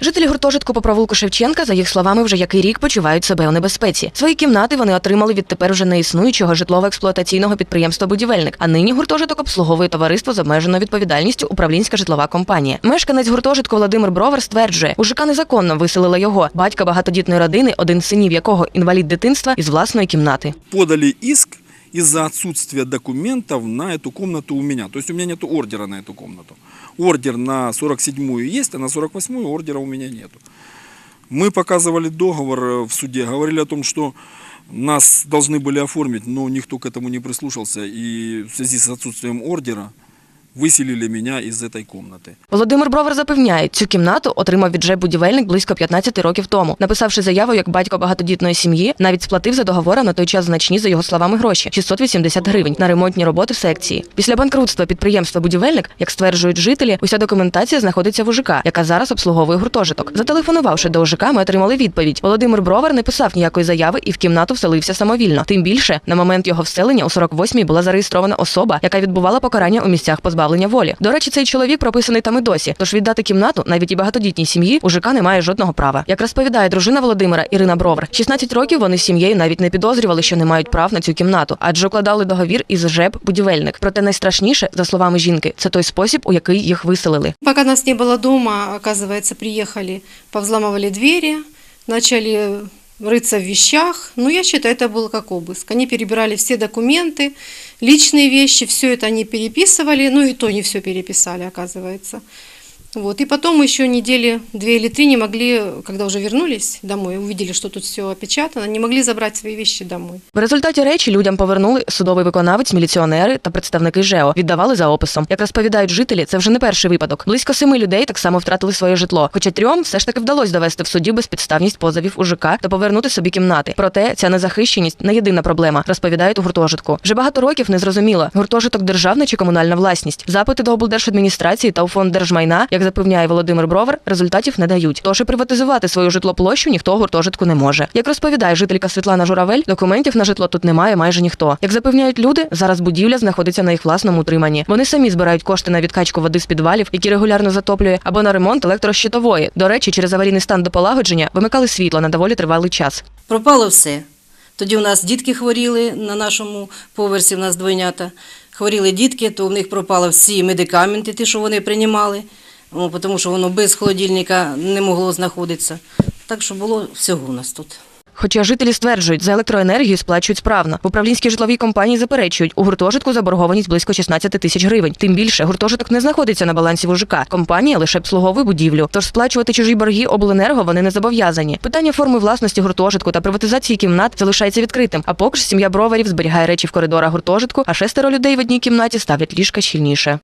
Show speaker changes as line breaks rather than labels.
Жителі гуртожитку по провулку Шевченка, за їх словами, вже який рік почувають себе у небезпеці. Свої кімнати вони отримали від тепер вже неіснуючого житлово-експлуатаційного підприємства Будівельник. А нині гуртожиток обслуговує товариство з обмеженою відповідальністю Управлінська житлова компанія. Мешканець гуртожитку Володимир Бровер стверджує, у ЖК незаконно виселила його батька багатодітної родини, один з синів якого інвалід дитинства із власної кімнати.
подали иск из-за отсутствия документов на эту комнату у меня. То есть у меня нет ордера на эту комнату. Ордер на 47-ю есть, а на 48-ю ордера у меня нету. Мы показывали договор э, в суде, говорили о том, что нас должны были оформить, но никто к этому не прислушался. И в связи с отсутствием ордера выселили меня из этой комнаты.
Володимир Бровер запевняє, цю кімнату отримав від ЖЕБ будівельник близько 15 років тому. Написавши заяву як батько багатодітної сім'ї, навіть сплатив за договором на той час значні за його словами гроші 680 гривень на ремонтні роботи в секції. Після банкрутства підприємства будівельник, як стверджують жителі, уся документація знаходиться в УЖК, яка зараз обслуговує гуртожиток. Зателефонувавши до УЖК, ми отримали відповідь. Володимир Бровер не писав ніякої заяви і в кімнату вселився самовільно. Тим більше на момент його вселення у 48-й була зареєстрована особа, яка відбувала покарання у місцях позбавлення волі. До речі, цей чоловік прописаний там і досі. Тож віддати кімнату навіть і багатодітній сім'ї у ЖК не має жодного права. Як розповідає дружина Володимира Ірина Бровер, 16 років вони з сім'єю навіть не підозрювали, що не мають прав на цю кімнату, адже укладали договір із ЖЕБ будівельник. Проте найстрашніше, за словами жінки, це той спосіб, у який їх виселили.
Пока нас не было дома, оказывается, приехали, повзламывали двери, начали рыться в вещах. Ну, я считаю, это был как обыск. Они перебирали все документы, личные вещи, все это они переписывали. Ну, и то не все переписали, оказывается. Вот. И потом еще недели две или три не могли, когда уже вернулись домой, увидели, что тут все опечатано, не могли забрать свои вещи домой.
В результаті речі людям повернули судовий виконавець, міліціонери та представники ЖЕО. Віддавали за описом. Як розповідають жителі, це вже не перший випадок. Близько семи людей так само втратили своє житло. Хоча трьом все ж таки вдалося довести в суді безпідставність позовів у ЖК та повернути собі кімнати. Проте ця незахищеність не єдина проблема, розповідають у гуртожитку. Вже багато років не зрозуміло, гуртожиток державна чи комунальна власність. Запити до облдержадміністрації та у фонд держмайна, як запевняє Володимир Бровер, результатів не дають. Тож і приватизувати свою житлоплощу ніхто гуртожитку не може. Як розповідає жителька Світлана Журавель, документів на житло тут немає майже ніхто. Як запевняють люди, зараз будівля знаходиться на їх власному утриманні. Вони самі збирають кошти на відкачку води з підвалів, які регулярно затоплює, або на ремонт електрощитової. До речі, через аварійний стан до полагодження вимикали світло на доволі тривалий час.
Пропало все. Тоді у нас дітки хворіли на нашому поверсі, у нас двойнята. Хворіли дітки, то в них пропали всі медикаменти, ті, що вони приймали, тому що воно без холодильника не могло знаходитися. Так що було всього у нас тут.
Хоча жителі стверджують, за електроенергію сплачують справно. В управлінській житловій компанії заперечують, у гуртожитку заборгованість близько 16 тисяч гривень. Тим більше гуртожиток не знаходиться на балансі ВУЖК. Компанія лише обслуговує будівлю. Тож сплачувати чужі борги обленерго вони не зобов'язані. Питання форми власності гуртожитку та приватизації кімнат залишається відкритим. А поки ж сім'я броварів зберігає речі в коридорах гуртожитку, а шестеро людей в одній кімнаті ставлять ліжка щільніше.